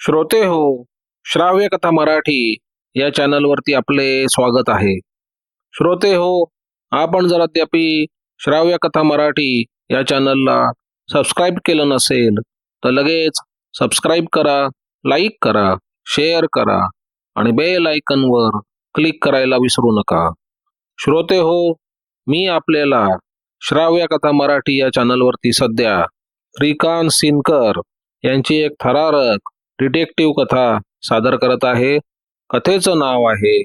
श्रोते हो श्राव्य कथा मराठी या चॅनलवरती आपले स्वागत आहे. श्रोते हो आपण जर अद्याप श्राव्य कथा मराठी या चॅनलला सबस्क्राईब केलं नसेल तर लगेच सबस्क्राईब करा लाईक करा शेअर करा आणि बेल आयकनवर क्लिक करायला विसरू नका. श्रोते हो मी आपल्याला श्राव्य कथा मराठी या चॅनलवरती सध्या श्रीकांत सिनकर यांची एक थरारक डिटेक्टिव्ह कथा सादर करत आहे. कथेचं नाव आहे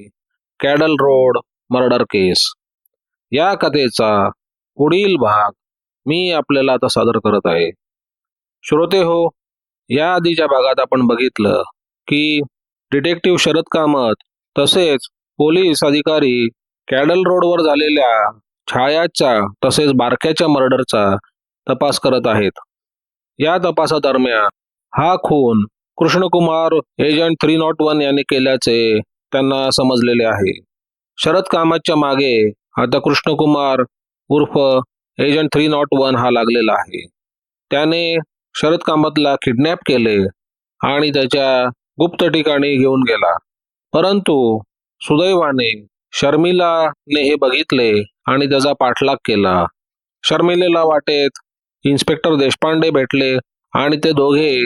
कॅडल रोड मर्डर केस या कथेचा पुढील भाग मी आपल्याला आता सादर करत आहे. श्रोते हो या आधीच्या भागात आपण बघितलं की डिटेक्टिव्ह शरद कामत तसेच पोलीस अधिकारी कॅडल रोडवर झालेल्या छायाच्या तसेच बारक्याच्या मर्डरचा तपास करत आहेत. या तपासादरम्यान हा खून Krishnakumar agent three not one यांनी केल्याचे त्यांना समजलेले आहे. शरद कामाच्या मागे आता कृष्णकुमार उर्फ एजंट थ्री नॉट वन हा लागलेला आहे. त्याने शरद कामतला किडनॅप केले आणि त्याच्या गुप्त ठिकाणी घेऊन गेला. परंतु सुदैवाने शर्मिलाने हे बघितले आणि त्याचा पाठलाग केला. शर्मिलेला वाटेत इन्स्पेक्टर देशपांडे भेटले आणि ते दोघे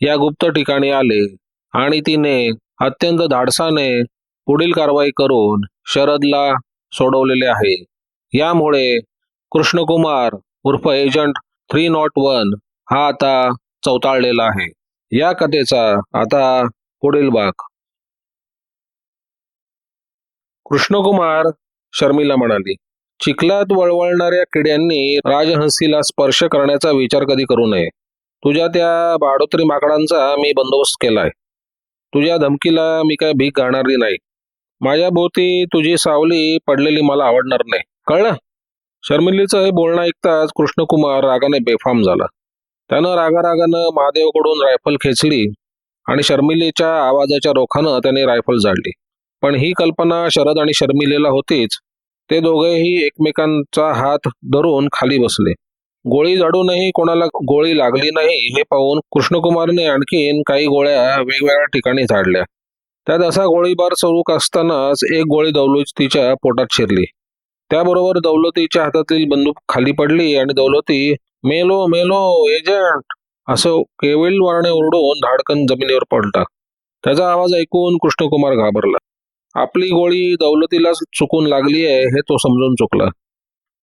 या गुप्त ठिकाणी आले आणि तिने अत्यंत धाडसाने पुढील कारवाई करून शरदला सोडवलेले आहे. यामुळे कृष्णकुमार उर्फ एजंट थ्री नॉट वन हा आता चौताळलेला आहे. या कथेचा आता पुढील भाग. कृष्णकुमार शर्मिला म्हणाली चिखलात वळवळणाऱ्या किड्यांनी राजहंसीला स्पर्श करण्याचा विचार कधी करू नये. तुझ्या त्या बाडोत्री माकडांचा मी बंदोबस्त केलाय. तुझ्या धमकीला मी काय भीक घालणारी नाही. माझ्या भोवती तुझी सावली पडलेली मला आवडणार नाही. कळलं? शर्मिलीचं हे बोलणं ऐकताच कृष्णकुमार रागाने बेफाम झाला. त्यानं रागारागानं महादेवकडून रायफल खेचली आणि शर्मिलीच्या आवाजाच्या रोखानं त्याने रायफल जाळली पण ही कल्पना शरद आणि शर्मिलेला होतीच. ते दोघेही एकमेकांचा हात धरून खाली बसले. गोळी झाडूनही कोणाला गोळी लागली नाही हे पाहून कृष्णकुमारने आणखीन काही गोळ्या वेगवेगळ्या ठिकाणी झाडल्या. त्यात असा गोळीबार सुरू असतानाच एक गोळी दौलतीच्या पोटात शिरली. त्याबरोबर दौलतीच्या हातातील बंदूक खाली पडली आणि दौलती मेलो मेलो एजंट असं केविलवारणे ओरडून धाडकन जमिनीवर पडला. त्याचा आवाज ऐकून कृष्णकुमार घाबरला. आपली गोळी दौलतीला चुकून लागली आहे हे तो समजून चुकला.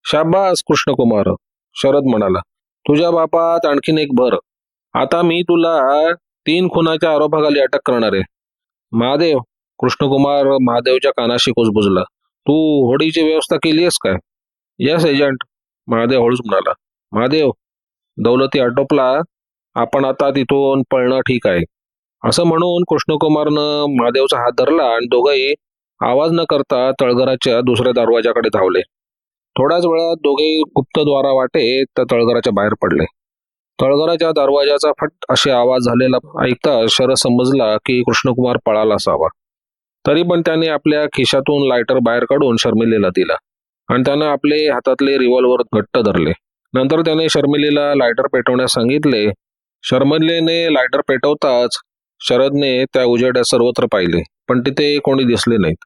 शाबास कृष्णकुमार! शरद म्हणाला तुझ्या बापात आणखीन एक भर. आता मी तुला तीन खुनाच्या आरोपाखाली अटक करणार आहे. महादेव कृष्णकुमार महादेवच्या कानाशी कुजबुजला तू होडीची व्यवस्था केली आहेस काय? येस एजंट महादेव हळूच म्हणाला महादेव दौलती आटोपला आपण आता तिथून पळणं ठीक आहे. असं म्हणून कृष्णकुमारनं महादेवचा हात धरला आणि दोघंही आवाज न करता तळघराच्या दुसऱ्या दरवाजाकडे धावले. थोड्याच वेळात दोघे गुप्तद्वारा वाटे त्या तळघराच्या बाहेर पडले. तळघराच्या दरवाजाचा फट असे आवाज झालेला ऐकता शरद समजला की कृष्णकुमार पळाला असावा. तरी पण त्याने आपल्या खिशातून लायटर बाहेर काढून शर्मिलेला दिला आणि त्यानं आपले हातातले रिव्हॉल्वर घट्ट धरले. नंतर त्याने शर्मिलीला लायटर पेटवण्यास सांगितले शर्मिलेने लायटर पेटवताच शरदने त्या उजेड्या सर्वत्र पाहिले पण तिथे कोणी दिसले नाहीत.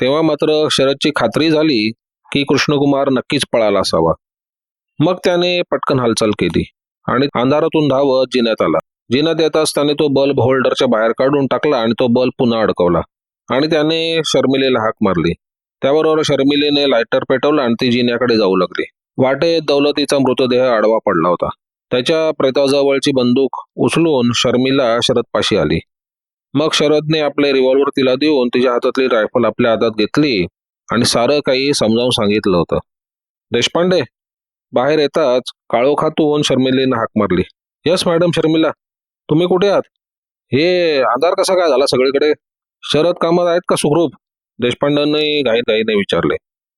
तेव्हा मात्र शरदची खात्री झाली की कृष्णकुमार नक्कीच पळाला असावा. मग त्याने पटकन हालचाल केली आणि अंधारातून धावत जिन्यात आला. जिन्यात येताच त्याने तो बल्ब होल्डरच्या बाहेर काढून टाकला आणि तो बल्ब पुन्हा अडकवला. आणि त्याने शर्मिलेला हाक मारली. त्याबरोबर शर्मिलेने लायटर पेटवला आणि ती जिन्याकडे जाऊ लागली. वाटेत दौलतीचा मृतदेह आडवा पडला होता. त्याच्या प्रेताजवळची बंदूक उचलून शर्मिला शरदपाशी आली. मग शरदने आपले रिव्हॉल्वर तिला देऊन तिच्या हातातली रायफल आपल्या हातात घेतली. आणि सारं काही समजावून सांगितलं होतं. देशपांडे बाहेर येताच काळोखातून शर्मिलीनं हाक मारली. यस मॅडम शर्मिला तुम्ही कुठे आहात? हे अंधार कसा काय झाला सगळीकडे? शरद कामात आहेत का सुखरूप? देशपांडेंनी घाई घाईने विचारले.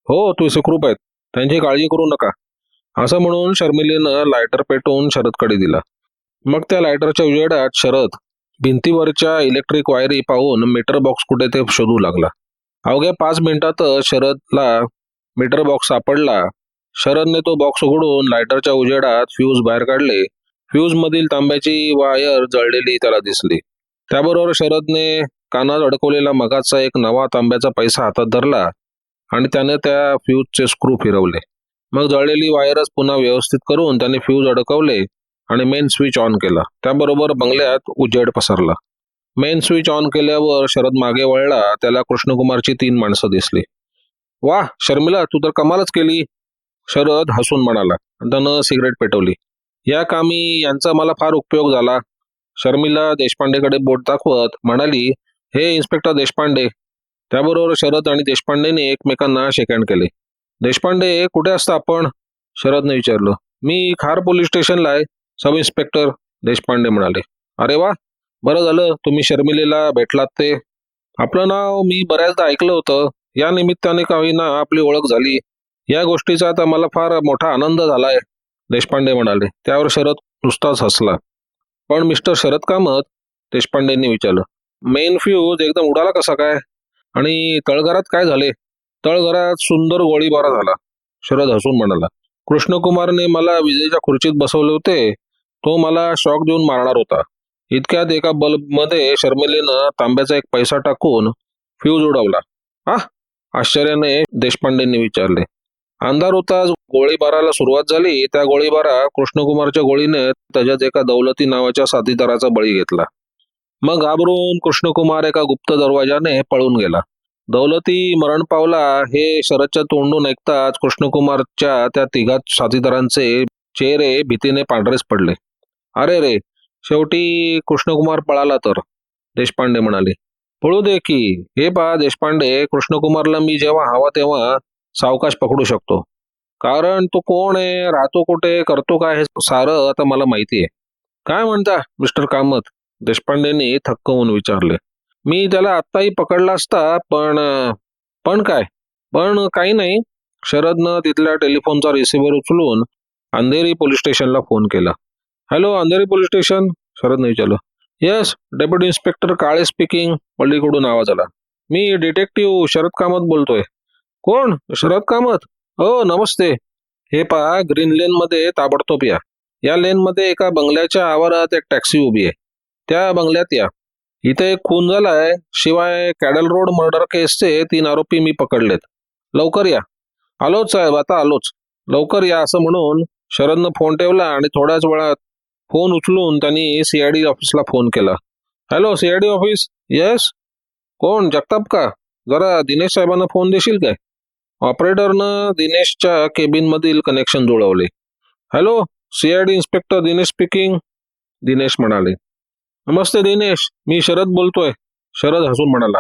हो तू सुखरूप आहेत. त्यांची काळजी करू नका. असं म्हणून शर्मिलीनं लायटर पेटवून शरदकडे दिला. मग त्या लायटरच्या उजेडात शरद भिंतीवरच्या इलेक्ट्रिक वायरी पाहून मीटर बॉक्स कुठे ते शोधू लागला. अवघ्या पाच मिनिटातच शरदला मीटर बॉक्स सापडला. शरदने तो बॉक्स उघडून लायटरच्या उजेडात फ्यूज बाहेर काढले. फ्यूज मधील तांब्याची वायर जळलेली त्याला दिसली. त्याबरोबर शरदने कानात अडकवलेला मगाचा एक नवा तांब्याचा पैसा हातात धरला आणि त्याने त्या फ्यूजचे स्क्रू फिरवले. मग जळलेली वायरच पुन्हा व्यवस्थित करून त्याने फ्यूज अडकवले आणि मेन स्विच ऑन केला. त्याबरोबर बंगल्यात उजेड पसरला. मेन स्विच ऑन केल्यावर शरद मागे वळला त्याला कृष्णकुमारची तीन माणसं दिसली. वा शर्मिला तू तर कमालच केली. शरद हसून म्हणाला. आणि त्यानं सिगरेट पेटवली. या कामी यांचा मला फार उपयोग झाला. शर्मिला देशपांडेकडे बोट दाखवत म्हणाली हे इन्स्पेक्टर देशपांडे. त्याबरोबर शरद आणि देशपांडेने एकमेकांना शेकहँड केले. देशपांडे कुठे असता आपण? शरदने विचारलं. मी खार पोलीस स्टेशनला आहे. सब इन्स्पेक्टर देशपांडे म्हणाले. अरे वा बरं झालं तुम्ही शर्मिलेला भेटलात ते. आपलं नाव मी बऱ्याचदा ऐकलं होतं. या निमित्ताने का होईना आपली ओळख झाली. या गोष्टीचा आता मला फार मोठा आनंद झालाय देशपांडे म्हणाले. त्यावर शरद नुसताच हसला. पण मिस्टर शरद कामत देशपांडेंनी विचारलं. मेन फ्यूज एकदम उडाला कसा काय? आणि तळघरात काय झाले? तळघरात सुंदर गोळीबारा झाला. शरद हसून म्हणाला. कृष्णकुमारने मला विजेच्या खुर्चीत बसवले होते. तो मला शॉक देऊन मारणार होता. इतक्यात एका बल्बमध्ये शर्मिलीनं तांब्याचा एक पैसा टाकून फ्यूज उडवला. हा आश्चर्याने देशपांडेंनी विचारले. अंधार होताच गोळीबाराला सुरुवात झाली. त्या गोळीबारा कृष्णकुमारच्या गोळीने त्याच्यात एका दौलती नावाच्या साथीदाराचा बळी घेतला. मग घाबरून कृष्णकुमार एका गुप्त दरवाजाने पळून गेला. दौलती मरण पावला हे शरदच्या तोंडून ऐकताच कृष्णकुमारच्या त्या तिघात साथीदारांचे चेहरे भीतीने पांढरेच पडले. अरे रे शेवटी कृष्णकुमार पळाला तर? देशपांडे म्हणाले पळू दे की. हे पहा देशपांडे कृष्णकुमारला मी जेव्हा हवा तेव्हा सावकाश पकडू शकतो. कारण तो कोण आहे? राहतो कुठे? करतो काय? हे सारं आता मला माहिती आहे. काय म्हणता मिस्टर कामत? देशपांडेंनी थक्क होऊन विचारले. मी त्याला आत्ताही पकडला असता पण पण काय? पण काही नाही. शरदनं तिथल्या टेलिफोनचा रिसिव्हर उचलून अंधेरी पोलीस स्टेशनला फोन केला. Hello Andheri police station Sharad नाही चालू yes deputy inspector Kale speaking पल्लीकडून आवाज आला. मी डिटेक्टिव्ह शरद कामत बोलतोय. कोण? शरद कामत? हो नमस्ते. हे पहा ग्रीन लेन मध्ये ताबडतोब या. या लेन मध्ये एका बंगल्याच्या आवारात एक टॅक्सी उभी आहे. त्या बंगल्यात या. इथे एक खून झालाय. शिवाय कॅडल रोड मर्डर केसचे तीन आरोपी मी पकडलेत. लवकर या. आलोच साहेब आता आलोच. लवकर या असं म्हणून शरदनं फोन ठेवला आणि थोड्याच वेळात फोन उचलून त्यांनी सीआयडी ऑफिसला फोन केला. हॅलो सीआयडी ऑफिस येस कोण? जगताप का? जरा दिनेश साहेबांना फोन देशील काय? ऑपरेटरनं दिनेशच्या केबिन मधील connection जुळवले. Hello CID inspector Dinesh speaking Dinesh म्हणाले. नमस्ते दिनेश मी शरद बोलतोय. शरद हसून म्हणाला.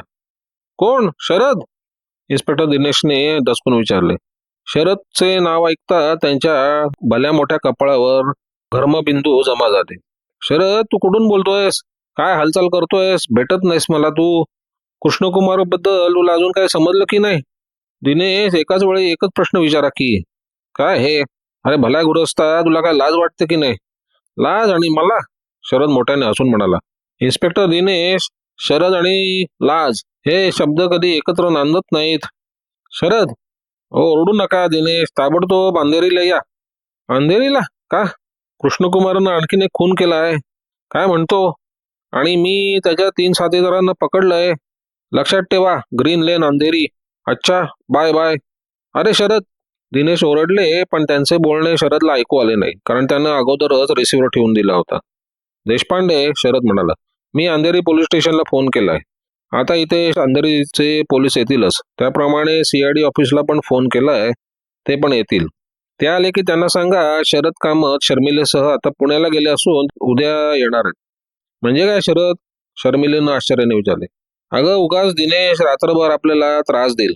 कोण? शरद? इन्स्पेक्टर दिनेशने दचकून विचारले. शरदचे नाव ऐकता त्यांच्या भल्या मोठ्या कपाळावर घर्मबिंदू जमा जाते शरद तू कुठून बोलतोयस? काय हालचाल करतोयस? भेटत नाहीस मला तू. कृष्णकुमारबद्दल तुला अजून काय समजलं की नाही? दिनेश एकाच वेळी एकच प्रश्न विचारा की. काय हे? अरे भला गुरस्ता तुला काय लाज वाटते की नाही? लाज आणि मला? शरद मोठ्याने हसून म्हणाला. इन्स्पेक्टर दिनेश शरद आणि लाज हे शब्द कधी एकत्र नांदत नाहीत. शरद हो ओरडू नका दिनेश ताबडतोब अंधेरीला या. अंधेरीला? का? कृष्णकुमारनं आणखीन एक खून आहे काय म्हणतो? आणि मी त्याच्या तीन साथीदारांना पकडलंय. लक्षात ठेवा ग्रीन लेन अंधेरी. अच्छा बाय बाय अरे शरद दिनेश ओरडले पण त्यांचे बोलणे शरदला ऐकू आले नाही कारण त्यानं अगोदरच रिसिव्हर ठेवून दिला होता. देशपांडे शरद म्हणाला मी अंधेरी पोलीस स्टेशनला फोन केलाय. आता इथे अंधेरीचे पोलीस येतीलच. त्याप्रमाणे सीआयडी ऑफिसला पण फोन केलाय. ते पण येतील. ते आले की त्यांना सांगा शरद कामत शर्मिलेसह आता पुण्याला गेले असून उद्या येणार आहेत. म्हणजे काय शरद? शर्मिलेनं आश्चर्याने विचारले. अगं उगाच दिनेश रात्रभर आपल्याला त्रास देईल.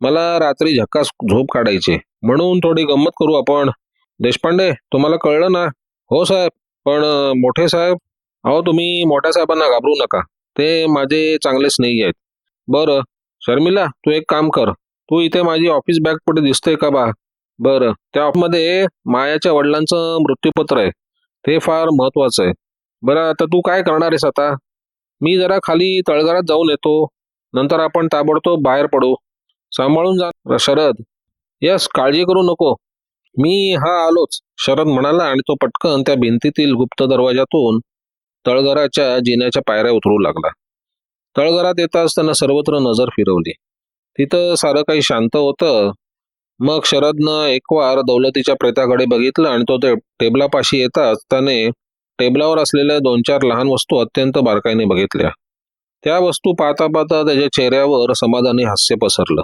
मला रात्री झक्कास झोप काढायची. म्हणून थोडी गंमत करू आपण. देशपांडे तुम्हाला कळलं ना? हो साहेब. पण मोठे साहेब? अहो तुम्ही मोठ्या साहेबांना घाबरू नका. ते माझे चांगलेच नाही आहेत. बरं. शर्मिला तू एक काम कर. तू इथे माझी ऑफिस बॅग पुढे दिसते का बा? बरं. त्या मध्ये मायाच्या वडिलांचं मृत्यूपत्र आहे. ते फार महत्वाचं आहे. बरं आता तू काय करणार आहेस आता? मी जरा खाली तळघरात जाऊन येतो. नंतर आपण ताबडतोब बाहेर पडू. सांभाळून जा. शरद. यस काळजी करू नको. मी हा आलोच. शरद म्हणाला आणि तो पटकन त्या भिंतीतील गुप्त दरवाजातून तळघराच्या जिन्याच्या पायऱ्या उतरू लागला. तळघरात येताच त्यांना सर्वत्र नजर फिरवली. तिथं सारं काही शांत होतं. मग शरदनं एकवार दौलतीच्या प्रेताकडे बघितलं आणि तो ते टेबलापाशी येताच त्याने टेबलावर असलेल्या दोन चार लहान वस्तू अत्यंत बारकाईने बघितल्या. त्या वस्तू पाहता पाहता त्याच्या चेहऱ्यावर समाधानी हास्य पसरलं.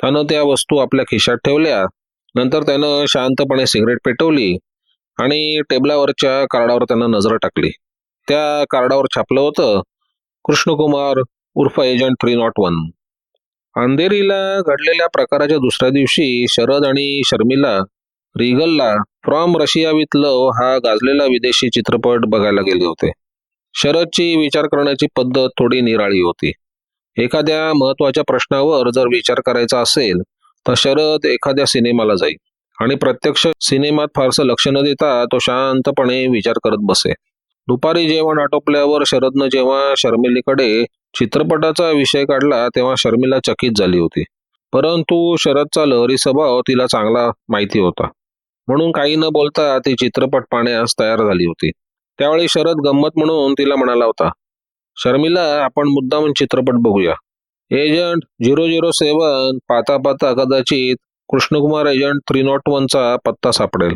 त्यानं त्या वस्तू आपल्या खिशात ठेवल्या. नंतर त्यानं शांतपणे सिगरेट पेटवली आणि टेबलावरच्या कार्डावर त्यानं नजर टाकली. त्या कार्डावर छापलं होतं कृष्णकुमार उर्फ एजंट थ्री नॉट वन. अंधेरीला घडलेल्या प्रकाराच्या दुसऱ्या दिवशी शरद आणि शर्मिला रिगलला फ्रॉम रशिया विथ लव हा गाजलेला विदेशी चित्रपट बघायला गेले होते. शरदची विचार करण्याची पद्धत थोडी निराळी होती. एखाद्या महत्त्वाच्या प्रश्नावर जर विचार करायचा असेल तर शरद एखाद्या सिनेमाला जाईल आणि प्रत्यक्ष सिनेमात फारसं लक्ष न देता तो शांतपणे विचार करत बसे. दुपारी जेवण आटोपल्यावर शरदनं जेव्हा शर्मिलीकडे चित्रपटाचा विषय काढला तेव्हा शर्मिला चकित झाली होती. परंतु शरदचा लहरी स्वभाव तिला चांगला माहिती होता. म्हणून काही न बोलता ती चित्रपट पाहण्यास तयार झाली होती. त्यावेळी शरद गंमत म्हणून तिला म्हणाला होता शर्मिला आपण मुद्दाम चित्रपट बघूया. एजंट झिरो झिरो सेवन पाहता पाहता कदाचित कृष्णकुमार एजंट थ्री नॉट वनचा पत्ता सापडेल.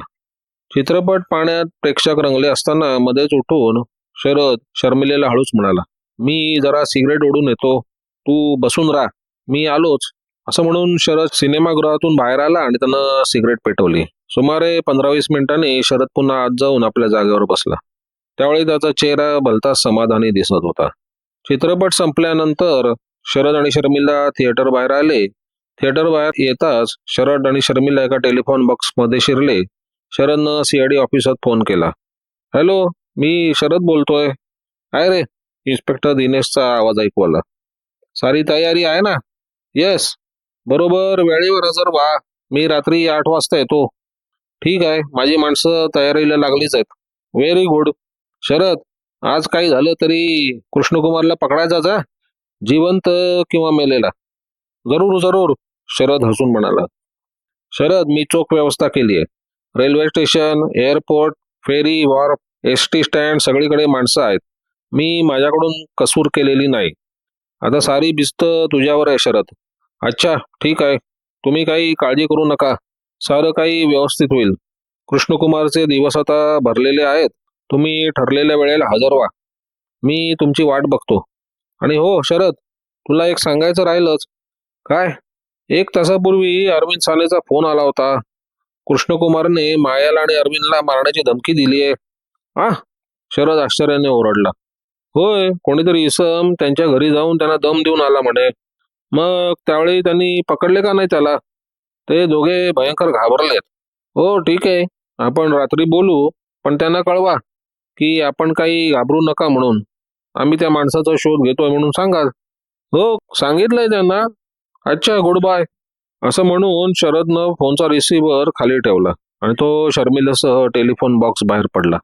चित्रपट पाहण्यात प्रेक्षक रंगले असताना मध्येच उठून शरद शर्मिलेला हळूच म्हणाला मी जरा सिगरेट ओढून येतो. तू बसून राहा. मी आलोच. असं म्हणून शरद सिनेमागृहातून बाहेर आला आणि त्यानं सिगरेट पेटवली. सुमारे पंधरा वीस मिनिटांनी शरद पुन्हा आत जाऊन आपल्या जागेवर बसला. त्यावेळी त्याचा चेहरा भलताच समाधानी दिसत होता. चित्रपट संपल्यानंतर शरद आणि शर्मिला थिएटर बाहेर आले. थिएटर बाहेर येताच शरद आणि शर्मिला एका टेलिफोन बॉक्समध्ये शिरले. शरदनं सीआयडी ऑफिसात फोन केला. हॅलो मी शरद बोलतोय. काय रे? इन्स्पेक्टर दिनेशचा आवाज ऐकू आला. सारी तयारी आहे ना? येस बरोबर वेळेवर हजर व्हा. मी रात्री आठ वाजता येतो. ठीक आहे माझी माणसं तयारीला लागलीच आहेत. व्हेरी गुड शरद आज काही झालं तरी कृष्णकुमारला पकडायचा जा. जिवंत किंवा मेलेला. जरूर जरूर शरद हसून म्हणाला. शरद मी चोख व्यवस्था केली आहे. Railway station airport ferry wharf S T stand सगळीकडे माणसं आहेत. मी माझ्याकडून कसूर केलेली नाही. आता सारी भिस्त तुझ्यावर आहे शरद. अच्छा ठीक आहे. तुम्ही काही काळजी करू नका. सारं काही व्यवस्थित होईल. कृष्णकुमारचे दिवस आता भरलेले आहेत. तुम्ही ठरलेल्या वेळेला हजर व्हा. मी तुमची वाट बघतो. आणि हो शरद तुला एक सांगायचं राहिलंच. काय? एक तासापूर्वी अरविंद सालेचा फोन आला होता. कृष्णकुमारने मायाला आणि अरविंदला मारण्याची धमकी दिली आहे आ? शरद आश्चर्याने ओरडला. होय कोणीतरी इसम त्यांच्या घरी जाऊन त्यांना दम देऊन आला म्हणे. मग त्यावेळी त्यांनी पकडले का नाही त्याला? ते दोघे भयंकर घाबरलेत. हो ठीक आहे. आपण रात्री बोलू पण त्यांना कळवा की आपण काही घाबरू नका म्हणून. आम्ही त्या माणसाचा शोध घेतोय म्हणून सांगाल. हो सांगितलंय त्यांना. अच्छा गुड बाय. असं म्हणून शरदनं फोनचा रिसिव्हर खाली ठेवला आणि तो शर्मिलासह टेलिफोन बॉक्स बाहेर पडला.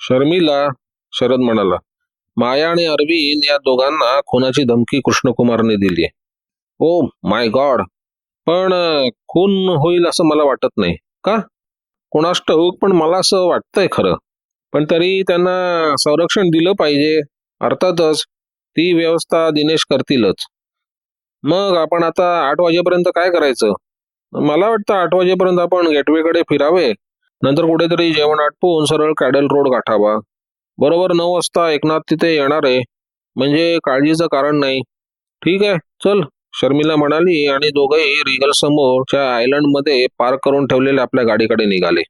शर्मिला शरद म्हणाला माया आणि अरविंद या दोघांना खुनाची धमकी कृष्णकुमारने दिली ओ माय गॉड. पण खून होईल असं मला वाटत नाही. का? कोणास ठाऊक पण मला असं वाटतंय खरं. पण तरी त्यांना संरक्षण दिलं पाहिजे. अर्थातच ती व्यवस्था दिनेश करतीलच. मग आपण आता आठ वाजेपर्यंत काय करायचं? मला वाटतं आठ वाजेपर्यंत आपण गेटवेकडे फिरावे. नंतर कुठेतरी जेवण आटपून सरळ कॅडल रोड गाठावा. बरोबर नऊ वाजता एकनाथ तिथे येणार आहे. म्हणजे काळजीचं कारण नाही. ठीक आहे चल शर्मिला म्हणाली आणि दोघंही रिगल समोरच्या आयलंडमध्ये पार्क करून ठेवलेल्या आपल्या गाडीकडे निघाले.